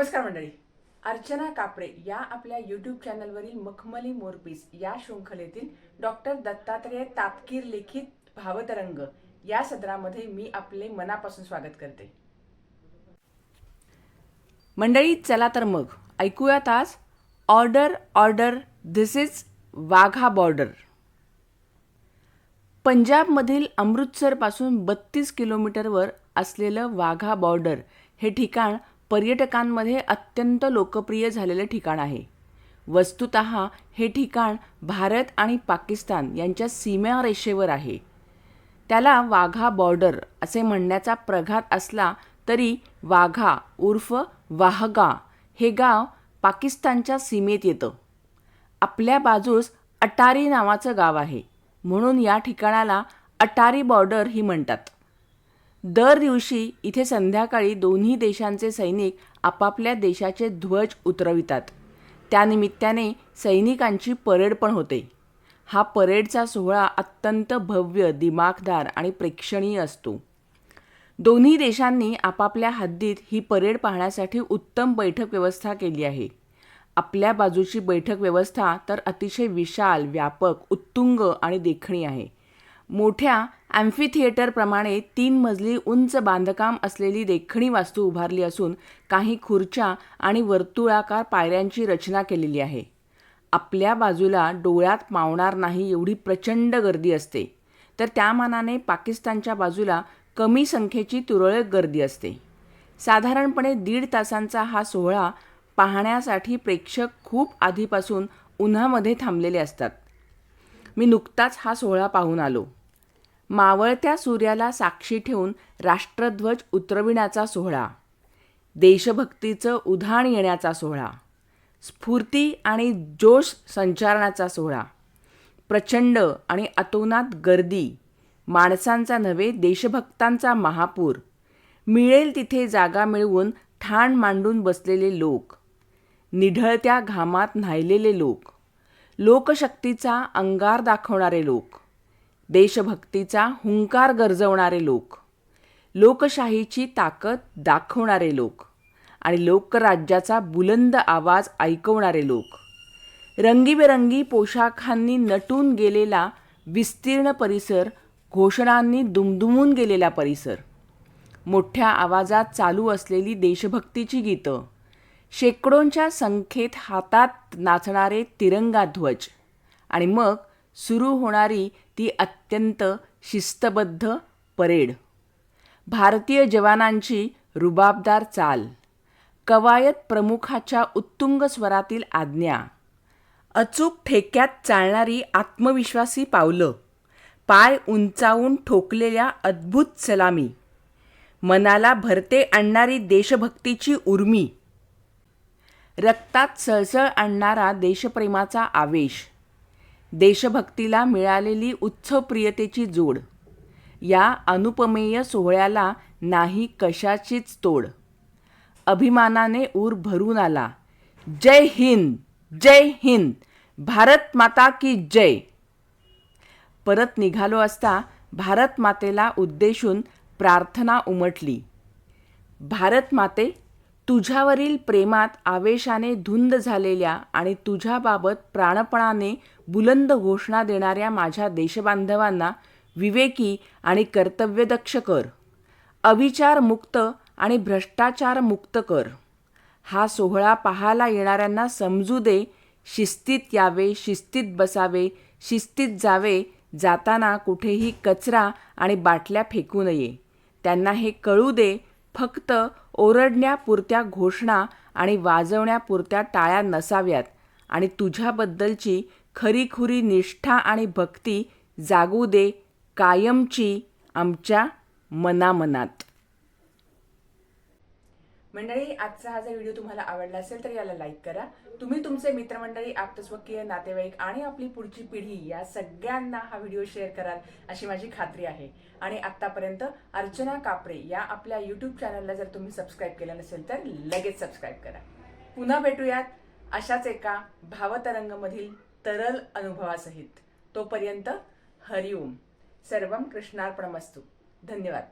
नमस्कार मंडळी. अर्चना कापडे या आपल्या यूट्यूब चॅनलवरील मखमली मोरपीस या शृंखलेतील डॉक्टर दत्तात्रेय तापकीर लिखित भावतरंग या सदरामध्ये मी आपले मनापासून स्वागत करते. मंडळी चला तर मग ऐकूयात आज order order this is Wagah border पंजाबमधील अमृतसरपासून बत्तीस किलोमीटरवर असलेलं वाघा बॉर्डर हे ठिकाण पर्यटकांमध्ये अत्यंत लोकप्रिय झालेलं ठिकाण आहे. वस्तुत हे ठिकाण भारत आणि पाकिस्तान यांच्या सीमारेषेवर आहे. त्याला वाघा बॉर्डर असे म्हणण्याचा प्रघात असला तरी वाघा उर्फ वाहगा हे गाव पाकिस्तानच्या सीमेत येतं. आपल्या बाजूस अटारी नावाचं गाव आहे. म्हणून या ठिकाणाला अटारी बॉर्डर ही म्हणतात. दर दिवशी इथे संध्याकाळी दोन्ही देशांचे सैनिक आपापल्या देशाचे ध्वज उतरवितात. त्यानिमित्ताने सैनिकांची परेड पण होते. हा परेडचा सोहळा अत्यंत भव्य दिमाखदार आणि प्रेक्षणीय असतो. दोन्ही देशांनी आपापल्या हद्दीत ही परेड पाहण्यासाठी उत्तम बैठक व्यवस्था केली आहे. आपल्या बाजूची बैठक व्यवस्था तर अतिशय विशाल व्यापक उत्तुंग आणि देखणी आहे. मोठ्या ॲम्फी थिएटरप्रमाणे तीन मजली उंच बांधकाम असलेली देखणी वास्तू उभारली असून काही खुर्च्या आणि वर्तुळाकार पायऱ्यांची रचना केलेली आहे. आपल्या बाजूला डोळ्यात मावणार नाही एवढी प्रचंड गर्दी असते. तर त्या मानाने पाकिस्तानच्या बाजूला कमी संख्येची तुरळक गर्दी असते. साधारणपणे दीड तासांचा हा सोहळा पाहण्यासाठी प्रेक्षक खूप आधीपासून उन्हामध्ये थांबलेले असतात. मी नुकताच हा सोहळा पाहून आलो. मावळत्या सूर्याला साक्षी ठेवून राष्ट्रध्वज उतरविण्याचा सोहळा. देशभक्तीचं उधाण येण्याचा सोहळा. स्फूर्ती आणि जोश संचारणाचा सोहळा. प्रचंड आणि अतोनात गर्दी. माणसांचा नव्हे देशभक्तांचा महापूर. मिळेल तिथे जागा मिळवून ठाण मांडून बसलेले लोक. निढळत्या घामात न्हायलेले लोक. लोकशक्तीचा अंगार दाखवणारे लोक. देशभक्तीचा हुंकार गरजवणारे लोक लोकशाहीची ताकद दाखवणारे लोक आणि लोकराज्याचा बुलंद आवाज ऐकवणारे लोक. रंगीबेरंगी पोशाखांनी नटून गेलेला विस्तीर्ण परिसर घोषणांनी दुमदुमून गेलेला परिसर. मोठ्या आवाजात चालू असलेली देशभक्तीची गीतं शेकडोंच्या संख्येत हातात नाचणारे तिरंगा ध्वज आणि मग सुरू होणारी ती अत्यंत शिस्तबद्ध परेड. भारतीय जवानांची रुबाबदार चाल. कवायत प्रमुखाच्या उत्तुंग स्वरातील आज्ञा. अचूक ठेक्यात चालणारी आत्मविश्वासी पावलं. पाय उंचावून ठोकलेल्या अद्भुत सलामी. मनाला भरते आणणारी देशभक्तीची उर्मी. रक्तात सळसळ आणणारा देशप्रेमाचा आवेश. देशभक्तीला मिळालेली उत्सवप्रियतेची जोड. या अनुपमेय सोहळ्याला नाही कशाचीच तोड. अभिमानाने ऊर भरून आला. जय हिंद जय हिंद भारत माता की जय. परत निघालो असता भारत मातेला उद्देशून प्रार्थना उमटली. भारत माते तुझ्यावरील प्रेमात आवेशाने धुंद झालेल्या आणि तुझ्याबाबत प्राणपणाने बुलंद घोषणा देणाऱ्या माझ्या देशबांधवांना विवेकी आणि कर्तव्यदक्ष कर. अविचार मुक्त आणि भ्रष्टाचार मुक्त कर. हा सोहळा पाहायला येणाऱ्यांना समजू दे शिस्तीत यावे शिस्तीत बसावे शिस्तीत जावे जाताना कुठेही कचरा आणि बाटल्या फेकू नये. त्यांना हे कळू दे फक्त ओरडण्यापुरत्या घोषणा आणि वाजवण्यापुरत्या टाळ्या नसाव्यात आणि तुझ्याबद्दलची खरीखुरी निष्ठा आणि भक्ती जागू दे कायमची आमच्या मनामनात. मंडळी आजचा हा जर व्हिडिओ तुम्हाला आवडला असेल तर याला लाईक करा. तुम्ही तुमचे मित्रमंडळी आप्तस्वकीय नातेवाईक आणि आपली पुढची पिढी या सगळ्यांना हा व्हिडिओ शेअर कराल अशी माझी खात्री आहे. आणि आतापर्यंत अर्चना कापरे या आपल्या यूट्यूब चॅनलला जर तुम्ही सबस्क्राईब केलं नसेल तर लगेच सबस्क्राईब करा. पुन्हा भेटूयात अशाच एका भावतरंगमधील तरल अनुभवासहित. तोपर्यंत हरिओम सर्व कृष्णार्पणमस्तू. धन्यवाद.